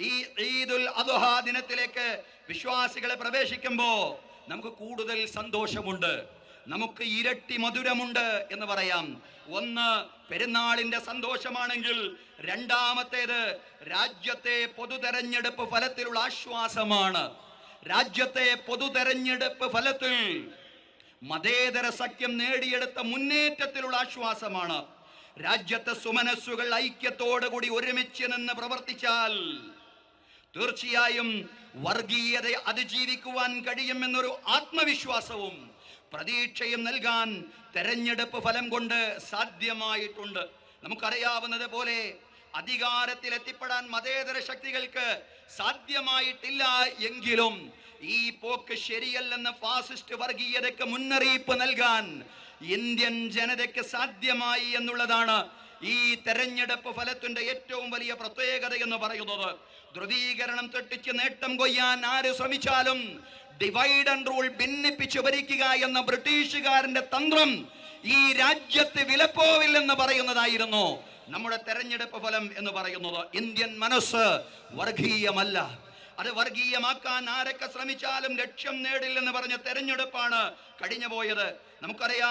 ഈ ഈദുൽ അദുഹ ദിനത്തിലേക്ക് വിശ്വാസികളെ പ്രവേശിക്കുമ്പോൾ നമുക്ക് കൂടുതൽ സന്തോഷമുണ്ട്. നമുക്ക് ഇരട്ടി മധുരമുണ്ട് എന്ന് പറയാം. ഒന്ന് പെരുന്നാളിന്റെ സന്തോഷമാണെങ്കിൽ രണ്ടാമത്തേത് രാജ്യത്തെ പൊതുതെരഞ്ഞെടുപ്പ് ഫലത്തിലുള്ള ആശ്വാസമാണ്. രാജ്യത്തെ പൊതുതെരഞ്ഞെടുപ്പ് ഫലത്തിൽ മതേതര സഖ്യം നേടിയെടുത്ത മുന്നേറ്റത്തിലുള്ള ആശ്വാസമാണ്. രാജ്യത്തെ സുമനസ്സുകൾ ഐക്യത്തോടുകൂടി ഒരുമിച്ച് നിന്ന് പ്രവർത്തിച്ചാൽ തീർച്ചയായും വർഗീയതയെ അതിജീവിക്കുവാൻ കഴിയുമെന്നൊരു ആത്മവിശ്വാസവും പ്രതീക്ഷയും നൽകാൻ തെരഞ്ഞെടുപ്പ് ഫലം കൊണ്ട് സാധ്യമായിട്ടുണ്ട്. നമുക്കറിയാവുന്നത് പോലെ അധികാരത്തിൽ എത്തിപ്പെടാൻ മതേതര ശക്തികൾക്ക് സാധ്യമായിട്ടില്ല എങ്കിലും ഈ പോക്ക് ശരിയല്ലെന്ന ഫാസിസ്റ്റ് വർഗീയതയ്ക്ക് മുന്നറിയിപ്പ് നൽകാൻ ഇന്ത്യൻ ജനതയ്ക്ക് സാധ്യമായി എന്നുള്ളതാണ് ഈ തെരഞ്ഞെടുപ്പ് ഫലത്തിന്റെ ഏറ്റവും വലിയ പ്രത്യേകത എന്ന് പറയുന്നത്. ധ്രുവീകരണം തെട്ടിച്ച് നേട്ടം കൊയ്യാൻ ആര് ശ്രമിച്ചാലും ഡിവൈഡ് ആൻഡ് റൂൾ ഭിന്നിപ്പിച്ച് ഭരിക്കുക എന്ന ബ്രിട്ടീഷുകാരന്റെ തന്ത്രം ഈ രാജ്യത്ത് വിലപ്പോവില്ലെന്ന് പറയുന്നതായിരുന്നു. നമ്മുടെ തെരഞ്ഞെടുപ്പ് ഫലം എന്ന് പറയുന്നത് ഇന്ത്യൻ മനസ്സ് വർഗീയമല്ല. അത് വർഗീയമാക്കാൻ ആരൊക്കെ ശ്രമിച്ചാലും ലക്ഷ്യം നേടില്ലെന്ന് പറഞ്ഞ തെരഞ്ഞെടുപ്പാണ് കഴിഞ്ഞു പോയത് നമുക്കറിയാം